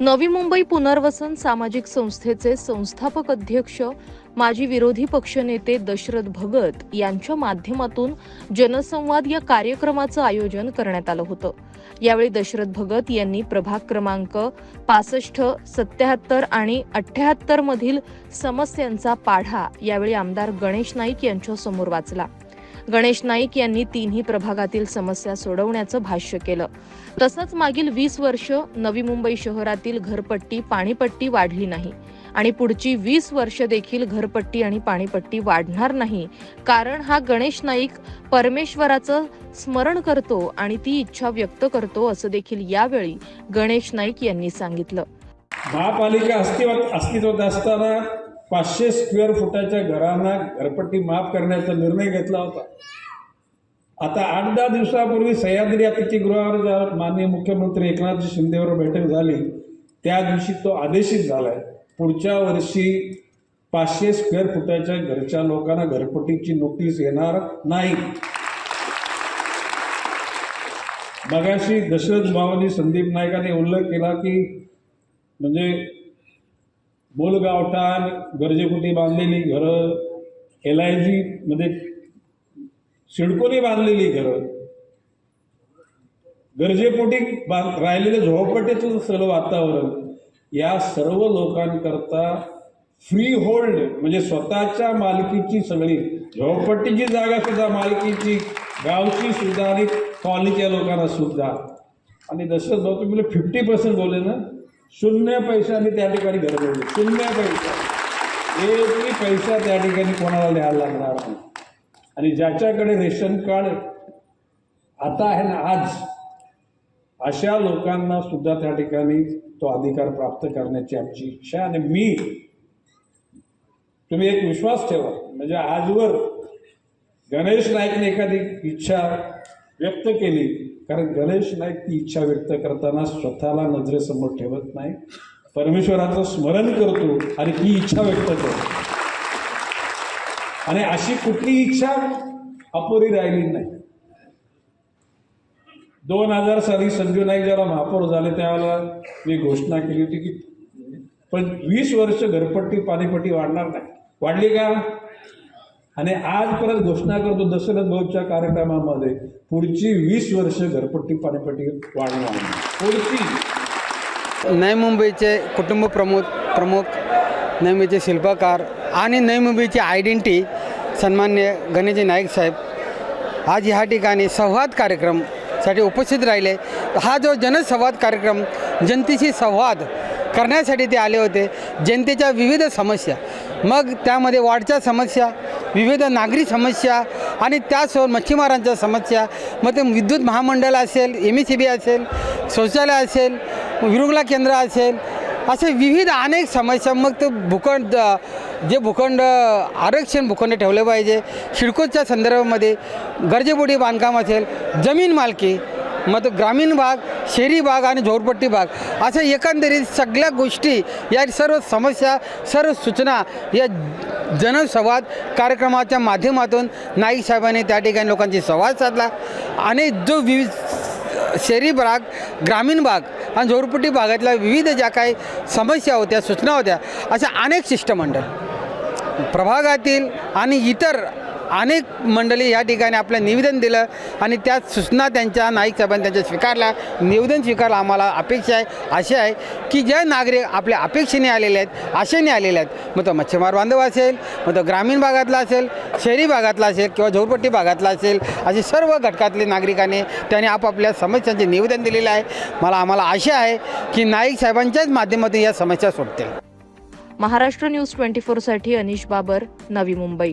नवी मुंबई पुनर्वसन सामाजिक संस्थेचे संस्थापक अध्यक्ष माजी विरोधी पक्षनेते दशरथ भगत यांच्या माध्यमातून जनसंवाद या कार्यक्रमाचं आयोजन करण्यात आलं होतं. यावेळी दशरथ भगत यांनी प्रभाग क्रमांक पासष्ट सत्याहत्तर आणि अठ्याहत्तर मधील समस्यांचा पाढा यावेळी आमदार गणेश नाईक यांच्या समोर वाचला. गणेश नाईक यांनी तिन्ही प्रभागातील समस्या सोडवण्याचं भाष्य केलं. तसंच मागील वीस वर्ष नवी मुंबई शहरातील घरपट्टी पाणीपट्टी वाढली नाही आणि पुढची वीस वर्ष देखील घरपट्टी आणि पाणीपट्टी वाढणार नाही. कारण हा गणेश नाईक परमेश्वराचं स्मरण करतो आणि ती इच्छा व्यक्त करतो असं देखील यावेळी गणेश नाईक यांनी सांगितलं. महापालिका अस्तित्वात अस्तित्वात असताना पाचशे स्क्वेअर फुटाच्या घरांना घरपट्टी माफ करण्याचा निर्णय घेतला होता. आता आठ दहा दिवसापूर्वी सह्याद्री अतिथीगृहावर माननीय मुख्यमंत्री एकनाथ शिंदेवर बैठक झाली. त्या दिवशी तो आदेशित झालाय. पुढच्या वर्षी पाचशे स्क्वेअर फुटाच्या घरच्या लोकांना घरपट्टीची नोटीस येणार नाही. मगाशी दशरथ भावानी संदीप नायकाने उल्लेख केला की म्हणजे मूलगावठाण गरजेपोटी बांधलेली घरं एल आय जीमध्ये सिडकोने बांधलेली घरं. गरजेपोटी बांध राहिलेलं झोपडपट्टीचं सगळं वातावरण या सर्व लोकांकरता फ्री होल्ड म्हणजे स्वतःच्या मालकीची सगळी झोपडपट्टीची जागा सुद्धा मालकीची गावची सुद्धा आणि कॉलनीच्या लोकांना सुद्धा. आणि जसं भाऊ तुम्ही फिफ्टी पर्सेंट बोलले ना शून्य पैशाने त्या ठिकाणी घर बनवले शून्य पैसा. एकही पैसा त्या ठिकाणी कोणाला द्यायला लागणार नाही. आणि ज्याच्याकडे रेशन कार्ड आता आहे ना आज अशा लोकांना सुद्धा त्या ठिकाणी तो अधिकार प्राप्त करण्याची आमची इच्छा आणि मी तुम्ही एक विश्वास ठेवा. म्हणजे आजवर गणेश नाईकने एखादी इच्छा व्यक्त केली कारण गणेश नाईक ती इच्छा व्यक्त करताना स्वतःला नजरेसमोर ठेवत नाही. परमेश्वराचं स्मरण करतो आणि ती इच्छा व्यक्त करतो. आणि अशी कुठली इच्छा अपुरी राहिली नाही. दोन हजार साली संजू नाईक जेव्हा महापौर झाले त्यावेळेला मी घोषणा केली होती की पण वीस वर्ष घरपट्टी पाणीपट्टी वाढणार नाही. वाढली का? आणि आज परत घोषणा करतो दशरथ भाऊच्या कार्यक्रमामध्ये. पुढची वीस वर्ष घरपट्टी पाणीपट्टी वाढणार पुढची. नवी मुंबईचे कुटुंब प्रमुख प्रमुख नवी मुंबईचे शिल्पकार आणि नवी मुंबईची आयडेंटिटी सन्मान्य गणेशजी नाईक साहेब आज ह्या ठिकाणी संवाद कार्यक्रमसाठी उपस्थित राहिले. हा जो जनसंवाद कार्यक्रम जनतेशी संवाद करण्यासाठी ते आले होते. जनतेच्या विविध समस्या. मग त्यामध्ये वाढच्या समस्या विविध नागरी समस्या आणि त्यासोबत मच्छीमारांच्या समस्या मग ते विद्युत महामंडळ असेल एम एस सी बी असेल शौचालय असेल विरुंगला केंद्र असेल असे विविध अनेक समस्या. मग ते भूखंड जे भूखंड आरक्षण भूखंड ठेवले पाहिजे. शिडकोच्या संदर्भामध्ये गरजेबोडी बांधकाम असेल जमीन मालकी मग तो ग्रामीण भाग शहरी भाग आणि झोरपट्टी भाग अशा एकंदरीत सगळ्या गोष्टी या सर्व समस्या सर्व सूचना या जनसंवाद कार्यक्रमाच्या माध्यमातून नाईक साहेबांनी त्या ठिकाणी लोकांशी संवाद साधला. आणि जो विविध शहरी भाग ग्रामीण भाग आणि झोरपट्टी भागातल्या विविध ज्या काही समस्या होत्या सूचना होत्या अशा अनेक शिष्टमंडळ प्रभागातील आणि इतर अनेक मंडळी या ठिकाणी आपलं निवेदन दिलं आणि त्या सूचना त्यांच्या नाईक साहेबांनी त्यांच्या स्वीकारल्या. निवेदन स्वीकारलं आम्हाला अपेक्षा आहे अशी आहे की जे नागरिक आपल्या अपेक्षेने आलेले आहेत आशेने आलेले आहेत मग तो मच्छीमार बांधव असेल मग तो ग्रामीण भागातला असेल शहरी भागातला असेल किंवा झोपट्टी भागातला असेल असे सर्व घटकातले नागरिकांनी त्यांनी आपापल्या समस्यांचे निवेदन दिलेलं आहे. मला आम्हाला आशा आहे की नाईक साहेबांच्याच माध्यमातून या समस्या सुटतील महाराष्ट्र न्यूज ट्वेंटी फोरसाठी अनिश बाबर नवी मुंबई.